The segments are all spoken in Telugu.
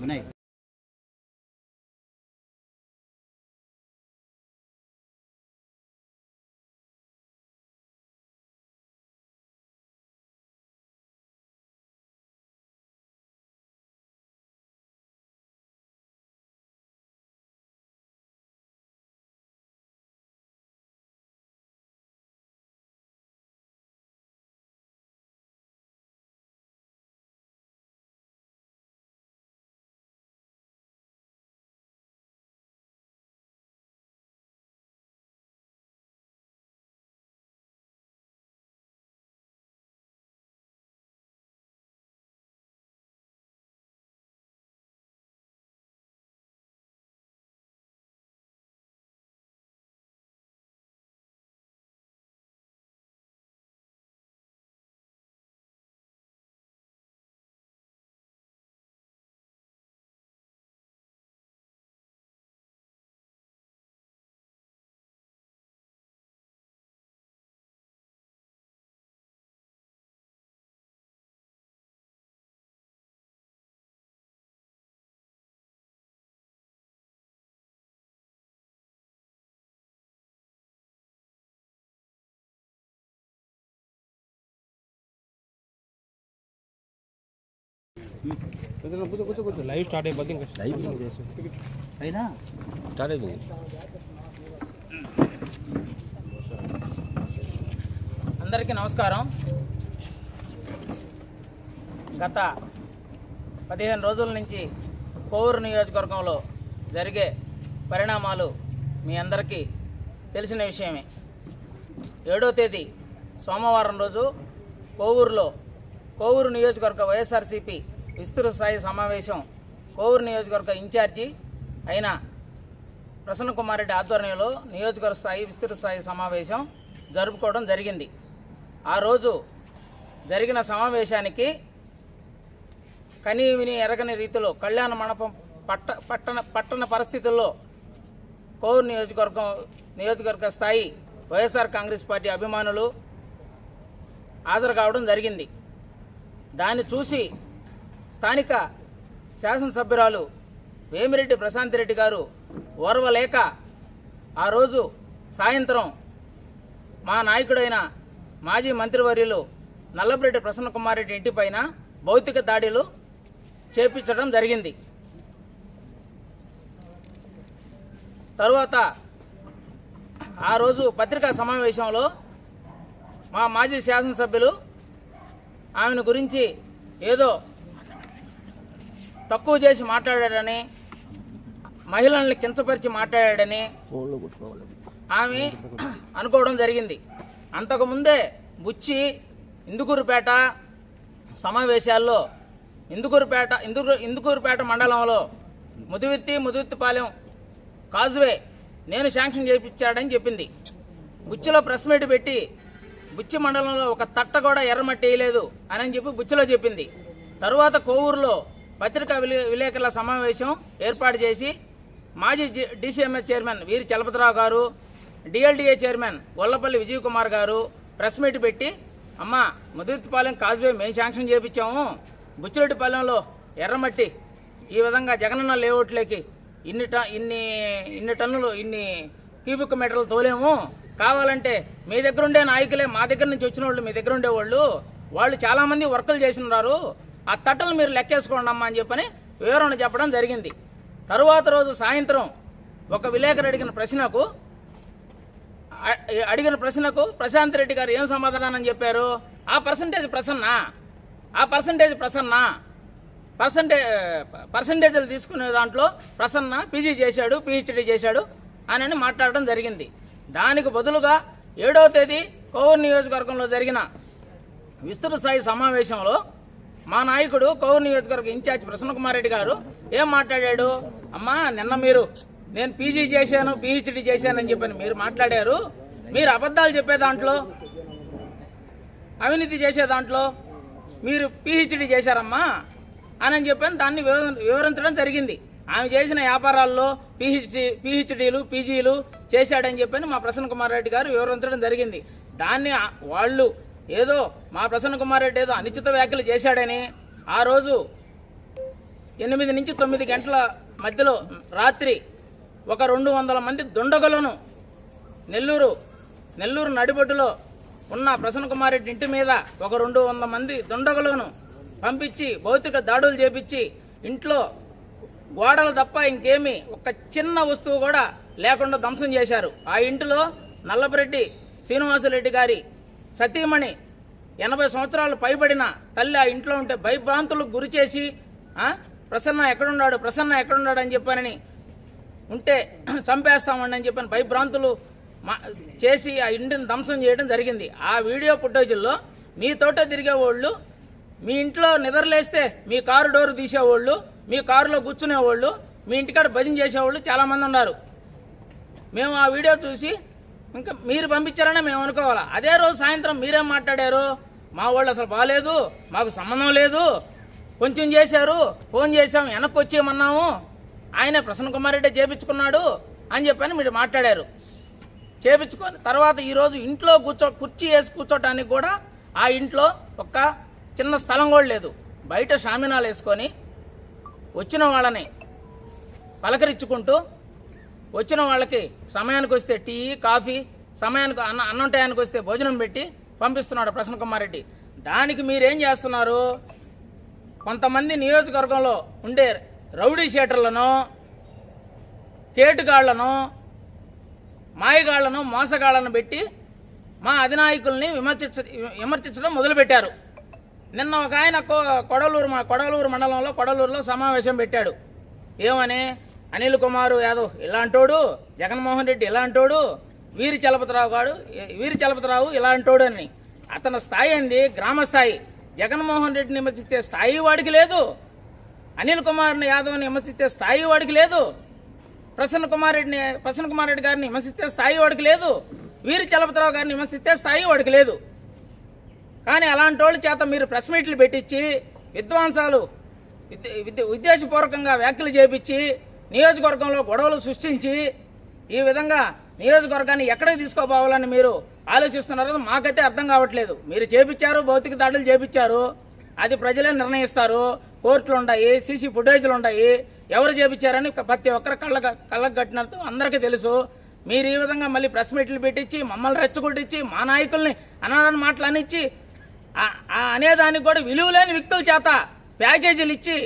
వినాయక్ వినయ్ లైవ్ స్టార్ట్ అయిపోతే ఇంకా అయినా? స్టార్ట్ అయిపోయింది. అందరికీ నమస్కారం. గత పదిహేను రోజుల నుంచి కోవూరు నియోజకవర్గంలో జరిగే పరిణామాలు మీ అందరికీ తెలిసిన విషయమే. ఏడో తేదీ సోమవారం రోజు కోవూరులో కోవూరు నియోజకవర్గ వైఎస్ఆర్సీపీ విస్తృత స్థాయి సమావేశం కోవూరు నియోజకవర్గ ఇన్ఛార్జి అయిన ప్రసన్న కుమార్ రెడ్డి ఆధ్వర్యంలో నియోజకవర్గ స్థాయి విస్తృత స్థాయి సమావేశం జరుపుకోవడం జరిగింది. ఆ రోజు జరిగిన సమావేశానికి కనీ విని ఎరగని రీతిలో కళ్యాణ మండపం పట్ట పట్టణ పట్టణ పరిస్థితుల్లో కోవూరు నియోజకవర్గం నియోజకవర్గ స్థాయి వైఎస్ఆర్ కాంగ్రెస్ పార్టీ అభిమానులు హాజరు కావడం జరిగింది. దాన్ని చూసి స్థానిక శాసనసభ్యురాలు వేమిరెడ్డి ప్రశాంత్ రెడ్డి గారు ఓర్వలేక ఆ రోజు సాయంత్రం మా నాయకుడైన మాజీ మంత్రివర్యులు నల్లపురెడ్డి ప్రసన్నకుమారెడ్డి రెడ్డి ఇంటిపైన భౌతిక దాడులు చేపించడం జరిగింది. తరువాత ఆ రోజు పత్రికా సమావేశంలో మా మాజీ శాసనసభ్యులు ఆమెను గురించి ఏదో తక్కువ చేసి మాట్లాడాడని మహిళల్ని కించపరిచి మాట్లాడాడని ఆమె అనుకోవడం జరిగింది. అంతకుముందే బుచ్చి ఇందుకూరుపేట సమావేశాల్లో ఇందుకూరుపేట ఇందుకు ఇందుకూరుపేట మండలంలో ముదివిత్తి ముదివిత్తిపాలెం కాజువే నేను శాంక్షన్ చేయించాడని చెప్పింది. బుచ్చిలో ప్రెస్ మీట్ పెట్టి బుచ్చి మండలంలో ఒక తట్ట కూడా ఎర్రమట్టి వేయలేదు అని చెప్పి బుచ్చిలో చెప్పింది. తరువాత కోవూరులో పత్రికా విలే- విలేకరుల సమావేశం ఏర్పాటు చేసి మాజీ డిసిఎంఎస్ చైర్మన్ వీరి చలపతిరావు గారు డిఎల్డిఏ చైర్మన్ గొల్లపల్లి విజయ్ కుమార్ గారు ప్రెస్ మీట్ పెట్టి అమ్మ ముదిర్తిపాలెం కాజ్వే మేము శాంక్షన్ చేయించాము బుచ్చిరెడ్డిపాలెంలో ఎర్రమట్టి ఈ విధంగా జగనన్న లేఅవుట్లోకి ఇన్ని ట ఇన్ని ఇన్ని టన్నులు ఇన్ని క్యూబిక్ మీటర్లు తోలేము. కావాలంటే మీ దగ్గర ఉండే నాయకులే మా దగ్గర నుంచి వచ్చిన వాళ్ళు మీ దగ్గర ఉండేవాళ్ళు వాళ్ళు చాలామంది వర్కులు చేసినారు. ఆ తట్టలు మీరు లెక్కేసుకోండి అమ్మా అని చెప్పని వివరణ చెప్పడం జరిగింది. తరువాత రోజు సాయంత్రం ఒక విలేకరు అడిగిన ప్రశ్నకు అడిగిన ప్రశ్నకు ప్రశాంత్ రెడ్డి గారు ఏం సమాధానం చెప్పారు? ఆ పర్సంటేజ్ ప్రసన్న ఆ పర్సంటేజ్ ప్రసన్న పర్సంటే పర్సంటేజీలు తీసుకునే దాంట్లో ప్రసన్న పీజీ చేశాడు పిహెచ్డి చేశాడు అని మాట్లాడడం జరిగింది. దానికి బదులుగా ఏడవ తేదీ కోవూరు నియోజకవర్గంలో జరిగిన విస్తృత స్థాయి సమావేశంలో మా నాయకుడు కౌరు నియోజకవర్గ ఇన్ఛార్జ్ ప్రసన్న కుమార్ రెడ్డి గారు ఏం మాట్లాడాడు? అమ్మా నిన్న మీరు నేను పీజీ చేశాను పిహెచ్డి చేశానని చెప్పని మీరు మాట్లాడారు. మీరు అబద్ధాలు చెప్పే దాంట్లో అవినీతి చేసే దాంట్లో మీరు పిహెచ్డి చేశారమ్మా అని చెప్పని దాన్ని వివరించడం జరిగింది. ఆమె చేసిన వ్యాపారాల్లో పిహెచ్డి పిహెచ్డీలు పీజీలు చేశాడని చెప్పని మా ప్రసన్న కుమార్ రెడ్డి గారు వివరించడం జరిగింది. దాన్ని వాళ్ళు ఏదో మా ప్రసన్న కుమార్ రెడ్డి ఏదో అనిశ్చిత వ్యాఖ్యలు చేశాడని ఆ రోజు ఎనిమిది నుంచి తొమ్మిది గంటల మధ్యలో రాత్రి ఒక రెండు వందల మంది దుండగులను నెల్లూరు నెల్లూరు నడిబొడ్డులో ఉన్న ప్రసన్న కుమార్ రెడ్డి ఇంటి మీద ఒక రెండు వందల మంది దుండగులను పంపించి భౌతిక దాడులు చేపించి ఇంట్లో గోడలు తప్ప ఇంకేమి ఒక చిన్న వస్తువు కూడా లేకుండా ధ్వంసం చేశారు. ఆ ఇంటిలో నల్లపరెడ్డి శ్రీనివాసరెడ్డి గారి సతీమణి ఎనభై సంవత్సరాలు పైబడిన తల్లి ఆ ఇంట్లో ఉంటే భయభ్రాంతులకు గురి చేసి ప్రసన్న ఎక్కడున్నాడు ప్రసన్న ఎక్కడున్నాడు అని చెప్పానని ఉంటే చంపేస్తామండి అని చెప్పాను భయభ్రాంతులు మా- చేసి ఆ ఇంటిని ధ్వంసం చేయడం జరిగింది. ఆ వీడియో ఫుటేజీల్లో మీ తోట తిరిగేవాళ్ళు మీ ఇంట్లో నిద్రలేస్తే మీ కారు డోరు తీసేవాళ్ళు మీ కారులో కూర్చునేవాళ్ళు మీ ఇంటికాడ భజన చేసేవాళ్ళు చాలామంది ఉన్నారు. మేము ఆ వీడియో చూసి ఇంకా మీరు పంపించారనే మేము అనుకోవాలా? అదే రోజు సాయంత్రం మీరేం మాట్లాడారు. మా వాళ్ళు అసలు బాగాలేదు మాకు సంబంధం లేదు. కొంచెం చేశారు ఫోన్ చేశాం వెనక్కి వచ్చేయమన్నాము. ఆయన ప్రసన్న కుమార్ రెడ్డి చేపించుకున్నాడు అని చెప్పని మీరు మాట్లాడారు. చేపించుకొని తర్వాత ఈరోజు ఇంట్లో కూర్చో కుర్చీ వేసి కూర్చోటానికి కూడా ఆ ఇంట్లో ఒక్క చిన్న స్థలం కూడా లేదు. బయట షామినాలు వేసుకొని వచ్చిన వాళ్ళని పలకరించుకుంటూ వచ్చిన వాళ్ళకి సమయానికి వస్తే టీ కాఫీ సమయానికి అన్న అన్నం టయానికి వస్తే భోజనం పెట్టి పంపిస్తున్నాడు ప్రసన్న కుమార్ రెడ్డి. దానికి మీరేం చేస్తున్నారు? కొంతమంది నియోజకవర్గంలో ఉండే రౌడీ షీటర్లను కేటుగాళ్ళను మాయగాళ్ళను మోసగాళ్ళను పెట్టి మా అధినాయకుల్ని విమర్శించ విమర్శించడం మొదలుపెట్టారు. నిన్న ఒక ఆయన కొడలూరు మా కొడలూరు మండలంలో కొడలూరులో సమావేశం పెట్టాడు. ఏమని? అనిల్ కుమార్ యాదవ్ ఇలాంటోడు జగన్మోహన్ రెడ్డి ఇలాంటోడు వీరి చలపతిరావు గాడు వీరి చలపతిరావు ఇలాంటోడు అని. అతని స్థాయి అంది గ్రామ స్థాయి. జగన్మోహన్ రెడ్డిని విమర్శించే స్థాయి వాడికి లేదు. అనిల్ కుమార్ని యాదవ్ని విమర్శించే స్థాయి వాడికి లేదు. ప్రసన్న కుమార్ రెడ్డిని ప్రసన్న కుమార్ రెడ్డి గారిని విమర్శిస్తే స్థాయి వాడికి లేదు. వీరి చలపతిరావు గారిని విమర్శిస్తే స్థాయి వాడికి లేదు. కానీ అలాంటి వాళ్ళ చేత మీరు ప్రెస్ మీట్లు పెట్టించి విద్వాంసాలు విద్య- విద్య- ఉద్దేశపూర్వకంగా వ్యాఖ్యలు చేపించి నియోజకవర్గంలో గొడవలు సృష్టించి ఈ విధంగా నియోజకవర్గాన్ని ఎక్కడికి తీసుకోపోవాలని మీరు ఆలోచిస్తున్నారో మాకైతే అర్థం కావట్లేదు. మీరు చేపించారు భౌతిక దాడులు చేపించారు అది ప్రజలే నిర్ణయిస్తారు కోర్టులు ఉన్నాయి సీసీ ఫుటేజ్లు ఉన్నాయి ఎవరు చేపించారని ప్రతి ఒక్కరు కళ్ళ కళ్ళకు కట్టినట్టు అందరికీ తెలుసు. మీరు ఈ విధంగా మళ్ళీ ప్రెస్ మీట్లు పెట్టించి మమ్మల్ని రెచ్చగొట్టించి మా నాయకుల్ని అనరాని మాటలు అనిచ్చి అనేదానికి కూడా విలువలేని వ్యక్తుల చేత ప్యాకేజీలు ఇచ్చి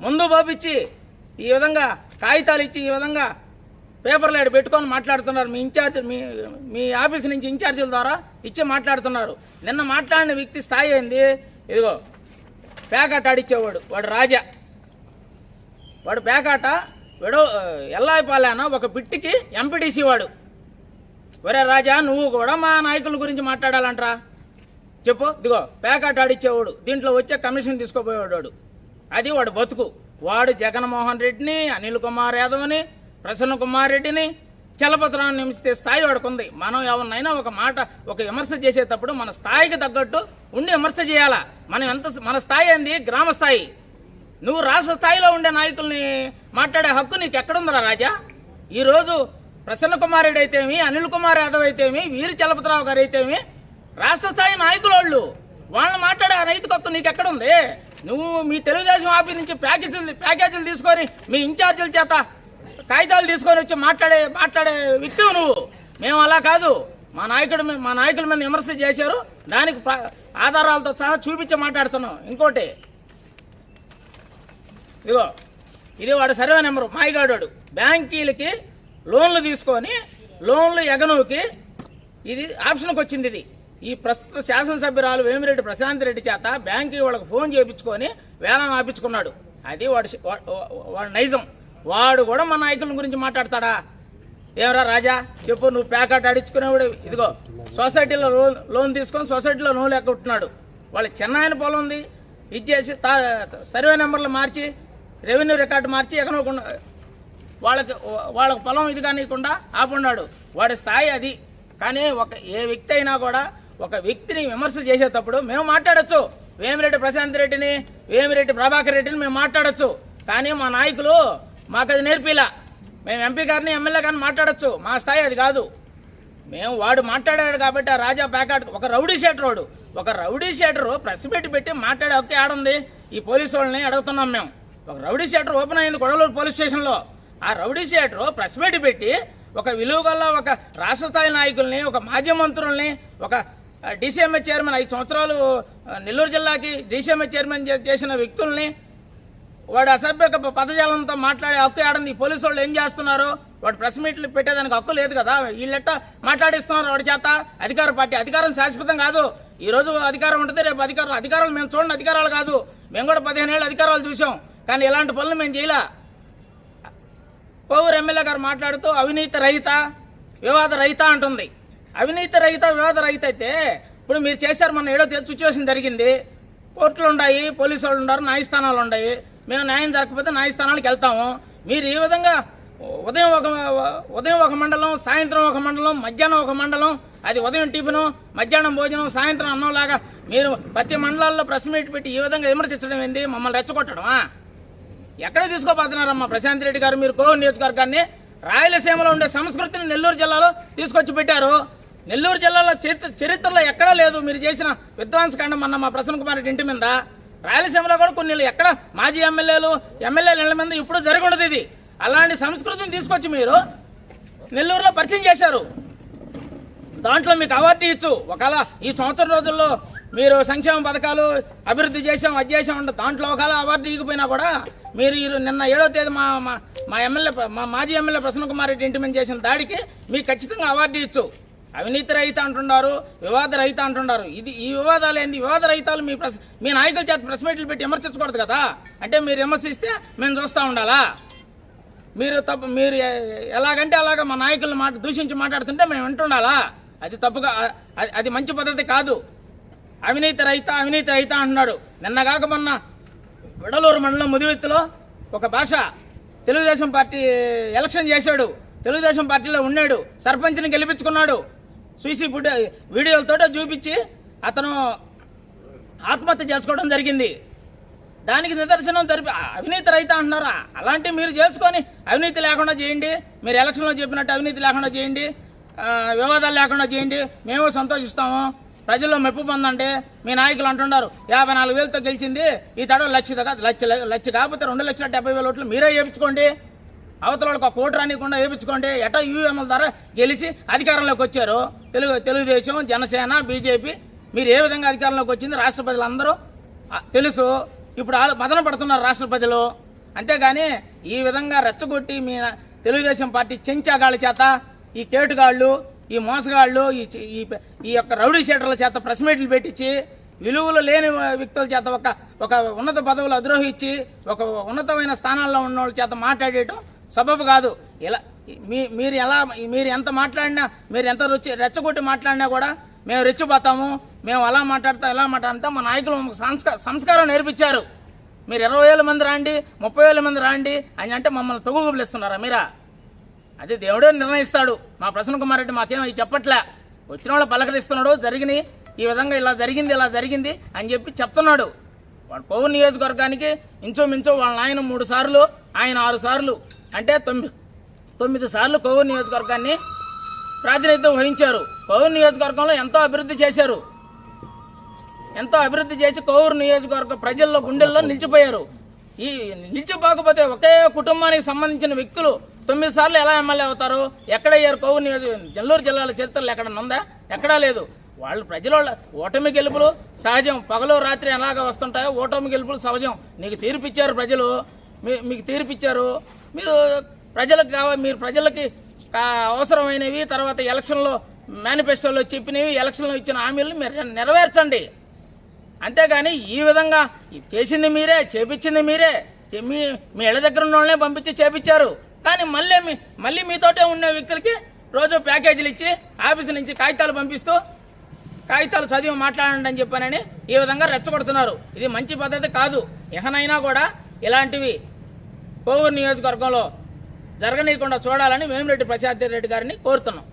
ముందు పోపిచ్చి ఈ విధంగా కాగితాలు ఇచ్చి ఈ విధంగా పేపర్లు ఆడ పెట్టుకొని మాట్లాడుతున్నారు. మీ ఇన్ఛార్జ్ మీ మీ ఆఫీస్ నుంచి ఇన్ఛార్జీల ద్వారా ఇచ్చి మాట్లాడుతున్నారు. నిన్న మాట్లాడిన వ్యక్తి స్థాయి ఏంది? ఇదిగో పేకాట ఆడిచ్చేవాడు వాడు రాజా. వాడు పేకాట విడో ఎల్లాయిపాలెన ఒక పిట్టికి ఎంపీటీసీ వాడు. ఒరే రాజా నువ్వు కూడా మా నాయకుల గురించి మాట్లాడాలంట్రా. చెప్పు ఇదిగో పేకాట ఆడిచ్చేవాడు దీంట్లో వచ్చే కమిషన్ తీసుకోపోయేవాడు వాడు. అది వాడు బతుకు. వాడు జగన్మోహన్ రెడ్డిని అనిల్ కుమార్ యాదవ్ని ప్రసన్న కుమార్ రెడ్డిని చలపత్రాన్ని నిమిస్తే స్థాయి వాడుకుంది. మనం ఎవరినైనా ఒక మాట ఒక విమర్శ చేసేటప్పుడు మన స్థాయికి తగ్గట్టు ఉండి విమర్శ చేయాలా? మనం ఎంత మన స్థాయి అంది గ్రామ స్థాయి. నువ్వు రాష్ట్ర స్థాయిలో ఉండే నాయకుల్ని మాట్లాడే హక్కు నీకు ఎక్కడుందిరా రాజా? ఈరోజు ప్రసన్న కుమార్ రెడ్డి అయితేమి అనిల్ కుమార్ యాదవ్ అయితేమి వీరి చలపతిరావు గారు అయితేమి రాష్ట్ర స్థాయి నాయకులు వాళ్ళు వాళ్ళని మాట్లాడే ఆ రైతు హక్కు నీకు ఎక్కడుంది నువ్వు మీ తెలుగుదేశం ఆఫీస్ నుంచి ప్యాకేజీలు ప్యాకేజీలు తీసుకొని మీ ఇన్ఛార్జీల చేత కాగితాలు తీసుకొని వచ్చి మాట్లాడే మాట్లాడే వ్యక్తి నువ్వు. మేము అలా కాదు. మా నాయకుడు మా నాయకుల మీద విమర్శ చేశారు. దానికి ఆధారాలతో సహా చూపించి మాట్లాడుతున్నాం. ఇంకోటి. ఇదిగో. ఇది వాడు సర్వే నెంబరు. మాయిగాడు బ్యాంకీలకి లోన్లు తీసుకొని లోన్లు ఎగనూకి ఇది ఆప్షన్కి వచ్చింది ఇది. ఈ ప్రస్తుత శాసనసభ్యురాలు వేమిరెడ్డి ప్రశాంత్ రెడ్డి చేత బ్యాంకి వాళ్ళకి ఫోన్ చేయించుకొని వేలం ఆపించుకున్నాడు. అది వాడు వా- వాడు నైజం. వాడు కూడా మన నాయకుల గురించి మాట్లాడతాడా? ఏమరా రాజా చెప్పు నువ్వు ప్యాకెట్ అడించుకునేవాడు ఇదిగో సొసైటీలో లోన్ లోన్ తీసుకొని సొసైటీలో లోన్ లెక్కుంటున్నాడు వాళ్ళ చిన్నాయన పొలం ఉంది. ఇచ్చేసి తా సర్వే నెంబర్లు మార్చి రెవెన్యూ రికార్డు మార్చి ఎక్కనోకుండా వాళ్ళకి వాళ్ళకి పొలం ఇది కానీయకుండా ఆపున్నాడు. వాడి స్థాయి అది. కానీ ఒక ఏ వ్యక్తి అయినా కూడా ఒక వ్యక్తిని విమర్శ చేసేటప్పుడు మేము మాట్లాడొచ్చు. వేమిరెడ్డి ప్రశాంత్ రెడ్డిని వేమిరెడ్డి ప్రభాకర్ రెడ్డిని మేము మాట్లాడొచ్చు. కానీ మా నాయకులు మాకు అది నేర్పిలా. మేము ఎంపీ గారిని ఎమ్మెల్యే గారిని మాట్లాడొచ్చు. మా స్థాయి అది కాదు. మేము వాడు మాట్లాడాడు కాబట్టి ఆ రాజా ప్యాకాట్ ఒక రౌడీ షేటర్ వాడు. ఒక రౌడీ షేటరు ప్రెస్ పెట్టి పెట్టి మాట్లాడే ఒకే ఆడుంది ఈ పోలీసు వాళ్ళని అడుగుతున్నాం మేము. ఒక రౌడీ షేటర్ ఓపెన్ అయింది కొడలూరు పోలీస్ స్టేషన్లో. ఆ రౌడీ షేటరు ప్రెస్ మీట్ పెట్టి ఒక విలువ ఒక రాష్ట్ర స్థాయి నాయకుల్ని ఒక మాజీ మంత్రుల్ని ఒక డీసీఎంఏ చైర్మన్ ఐదు సంవత్సరాలు నెల్లూరు జిల్లాకి డీసీఎంఏ చైర్మన్ చేసిన వ్యక్తుల్ని వాడు అసభ్య పదజాలంతో మాట్లాడే హక్కు ఏడంది. ఈ పోలీసు వాళ్ళు ఏం చేస్తున్నారు? వాడు ప్రెస్ మీట్లు పెట్టేదానికి హక్కు లేదు కదా. వీళ్ళెట్ట మాట్లాడిస్తున్నారు వాడి చేత. అధికార పార్టీ అధికారం శాశ్వతం కాదు. ఈ రోజు అధికారం ఉంటుంది రేపు అధికారం అధికారాలు మేము చూడండి అధికారాలు కాదు. మేము కూడా పదిహేను ఏళ్ళు అధికారాలు చూసాం కానీ ఇలాంటి పనులు మేము చేయలే. కోవూరు ఎమ్మెల్యే గారు మాట్లాడుతూ అవినీతి రహిత వివాద రహిత అంటుంది. అవినీతి రహిత వివాద రహిత అయితే ఇప్పుడు మీరు చేశారు మన ఏడో సిచ్యువేషన్ జరిగింది. కోర్టులు ఉన్నాయి పోలీసు వాళ్ళు ఉన్నారు న్యాయస్థానాలు ఉన్నాయి మేము న్యాయం జరగకపోతే న్యాయస్థానాలకు వెళ్తాము. మీరు ఈ విధంగా ఉదయం ఒక ఉదయం ఒక మండలం సాయంత్రం ఒక మండలం మధ్యాహ్నం ఒక మండలం అది ఉదయం టిఫిను మధ్యాహ్నం భోజనం సాయంత్రం అన్నం లాగా మీరు ప్రతి మండలాల్లో ప్రెస్ మీట్ పెట్టి ఈ విధంగా విమర్శించడం ఏంది? మమ్మల్ని రెచ్చగొట్టడమా? ఎక్కడ తీసుకోపోతున్నారమ్మా ప్రశాంత్ రెడ్డి గారు? మీరు కోవూరు నియోజకవర్గాన్ని రాయలసీమలో ఉండే సంస్కృతిని నెల్లూరు జిల్లాలో తీసుకొచ్చి పెట్టారు. నెల్లూరు జిల్లాలో చరిత్ర చరిత్రలో ఎక్కడా లేదు. మీరు చేసిన విధ్వంసకాండం అన్న మా ప్రసన్న కుమార్ ఇంటి మీద. రాయలసీమలో కూడా కొన్ని ఎక్కడ? మాజీ ఎమ్మెల్యేలు ఎమ్మెల్యేలు ఇళ్ళ మీద ఇప్పుడు జరగకూడదు ఇది. అలాంటి సంస్కృతిని తీసుకొచ్చి మీరు నెల్లూరులో పరిచయం చేశారు. దాంట్లో మీకు అవార్డు ఇచ్చు. ఒకవేళ ఈ సంవత్సరం రోజుల్లో మీరు సంక్షేమ పథకాలు అభివృద్ధి చేసాం అది చేసాం అంటే దాంట్లో ఒకవేళ అవార్డు ఇగిపోయినా కూడా మీరు నిన్న ఏడో తేదీ మా మా మా ఎమ్మెల్యే మా మాజీ ఎమ్మెల్యే ప్రసన్న కుమార్ రెడ్డి ఇంటి మీద చేసిన దాడికి మీకు ఖచ్చితంగా అవార్డు ఇచ్చు. అవినీతి రహిత అంటున్నారు వివాద రహిత అంటున్నారు ఇది ఈ వివాదాలు ఏంది? వివాద రహితాలు మీ ప్రెస్ మీ నాయకుల చేత ప్రెస్ మీట్లు పెట్టి విమర్శించకూడదు కదా? అంటే మీరు విమర్శిస్తే మేము చూస్తూ ఉండాలా? మీరు తప్పు మీరు ఎలాగంటే అలాగా మా నాయకులను మాట దూషించి మాట్లాడుతుంటే మేము వింటుండాలా? అది తప్పుగా అది- అది మంచి పద్ధతి కాదు. అవినీతి రహిత అవినీతి రహిత అంటున్నాడు. నిన్న కాక మొన్న విడలూరు మండలం ముదివెత్తులో ఒక భాష తెలుగుదేశం పార్టీ ఎలక్షన్ చేశాడు. తెలుగుదేశం పార్టీలో ఉన్నాడు. సర్పంచ్ని గెలిపించుకున్నాడు. చూసి ఫుడ్ వీడియోలతో చూపించి అతను ఆత్మహత్య చేసుకోవడం జరిగింది. దానికి నిదర్శనం జరిపి అవినీతి రైతా అంటున్నారా? అలాంటివి మీరు చేసుకొని అవినీతి లేకుండా చేయండి. మీరు ఎలక్షన్లో చెప్పినట్టు అవినీతి లేకుండా చేయండి. వివాదాలు లేకుండా చేయండి. మేము సంతోషిస్తాము. ప్రజల్లో మెప్పు పొందండి. మీ నాయకులు అంటున్నారు యాభై నాలుగు వేలతో గెలిచింది. ఈ తడవ లక్ష లక్ష లక్ష కాకపోతే రెండు లక్షల డెబ్బై వేల ఓట్లు మీరే వేయించుకోండి అవతల వాళ్ళకి ఒక కోటి రానికుండా వేయించుకోండి ఎటా యూఎంఎల్ ద్వారా గెలిచి అధికారంలోకి వచ్చారు. తెలుగు తెలుగుదేశం జనసేన బీజేపీ మీరు ఏ విధంగా అధికారంలోకి వచ్చింది రాష్ట్ర ప్రజలందరూ తెలుసు. ఇప్పుడు ఆలో- మదన పడుతున్నారు రాష్ట్ర ప్రజలు. అంతేగాని ఈ విధంగా రెచ్చగొట్టి మీ తెలుగుదేశం పార్టీ చెంచాగాళ్ళ చేత ఈ కేటుగాళ్ళు ఈ మోసగాళ్ళు ఈ ఈ ఈ యొక్క రౌడీ షీటర్ల చేత ప్రెస్ మీట్లు పెట్టించి విలువలు లేని వ్యక్తుల చేత ఒక ఒక ఉన్నత పదవులు అద్రోహించి ఒక ఉన్నతమైన స్థానాల్లో ఉన్న వాళ్ళ చేత మాట్లాడేయటం సబబు కాదు. ఇలా మీ మీరు ఎలా మీరు ఎంత మాట్లాడినా మీరు ఎంత రుచి రెచ్చగొట్టి మాట్లాడినా కూడా మేము రెచ్చిపోతాము మేము అలా మాట్లాడతాం ఎలా మాట్లాడతాం మా నాయకులు మాకు సంస్కారం నేర్పించారు. మీరు ఇరవై వేల మంది రాండి ముప్పై వేల మంది రాండి అని అంటే మమ్మల్ని తొగుగుబిలిస్తున్నారా మీరా? అది దేవుడే నిర్ణయిస్తాడు. మా ప్రసన్న కుమార్ రెడ్డి మాకేం అవి చెప్పట్లే. వచ్చిన వాళ్ళు పలకరిస్తున్నాడు జరిగినాయి ఈ విధంగా ఇలా జరిగింది ఇలా జరిగింది అని చెప్పి చెప్తున్నాడు. వాడు పౌరు నియోజకవర్గానికి ఇంచుమించు వాళ్ళ ఆయన మూడు సార్లు ఆయన ఆరు సార్లు. అంటే తొమ్మిది తొమ్మిది సార్లు కోవూరు నియోజకవర్గాన్ని ప్రాతినిధ్యం వహించారు. కోవూరు నియోజకవర్గంలో ఎంతో అభివృద్ధి చేశారు. ఎంతో అభివృద్ధి చేసి కోవూరు నియోజకవర్గ ప్రజల్లో గుండెల్లో నిలిచిపోయారు. ఈ నిలిచిపోకపోతే ఒకే కుటుంబానికి సంబంధించిన వ్యక్తులు తొమ్మిది సార్లు ఎలా ఎమ్మెల్యే అవుతారు? ఎక్కడ అయ్యారు? కోవూరు నియోజక నెల్లూరు జిల్లాల చరిత్రలో ఎక్కడ ఉందా? ఎక్కడా లేదు. వాళ్ళు ప్రజల ఓటమి గెలుపులు సహజం. పగలు రాత్రి ఎలాగ వస్తుంటాయో ఓటమి గెలుపులు సహజం. నీకు తీర్పిచ్చారు ప్రజలు. మీ- మీకు తీర్పిచ్చారు. మీరు ప్రజలకు కావ మీరు ప్రజలకి అవసరమైనవి తర్వాత ఎలక్షన్లో మేనిఫెస్టోలో చెప్పినవి ఎలక్షన్లో ఇచ్చిన హామీలను మీరు నెరవేర్చండి. అంతేగాని ఈ విధంగా చేసింది మీరే చేపించింది మీరే మీ మీ ఇళ్ళ దగ్గర ఉన్న వాళ్ళనే పంపించి చేపించారు. కానీ మళ్ళీ మీ మళ్ళీ మీతోటే ఉన్న వ్యక్తులకి రోజు ప్యాకేజీలు ఇచ్చి ఆఫీసు నుంచి కాగితాలు పంపిస్తూ కాగితాలు చదివి మాట్లాడండి అని చెప్పానని ఈ విధంగా రెచ్చగొడుతున్నారు. ఇది మంచి పద్ధతి కాదు. ఇహనైనా కూడా ఇలాంటివి కోవూరు నియోజకవర్గంలో జరగనీయకుండా చూడాలని వేమిరెడ్డి ప్రసాద్ రెడ్డి గారిని కోరుతున్నాం.